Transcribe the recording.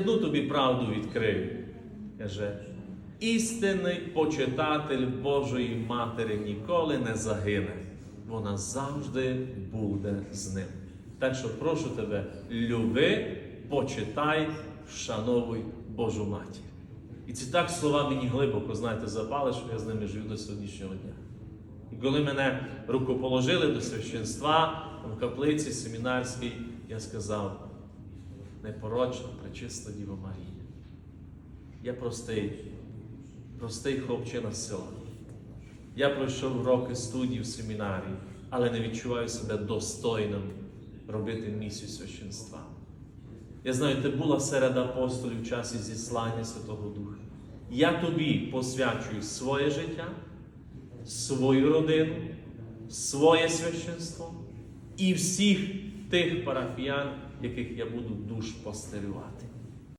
Одну тобі правду відкрию. Каже, істинний почитатель Божої Матері ніколи не загине. Вона завжди буде з ним. Так що прошу тебе, люби, почитай, вшановуй Божу матір. І ці так слова мені глибоко, знаєте, запали, що я з ними живу до сьогоднішнього дня. І коли мене рукоположили до священства в каплиці семінарській, я сказав, непорочна, пречиста Діва Марія. Я простий, простий хлопчина села. Я пройшов роки студій в семінарії, але не відчуваю себе достойним робити місію священства. Я знаю, ти була серед апостолів в часі зіслання Святого Духа. Я тобі посвячую своє життя, свою родину, своє священство і всіх tych parafian, jakich ja budu dusz posteriores.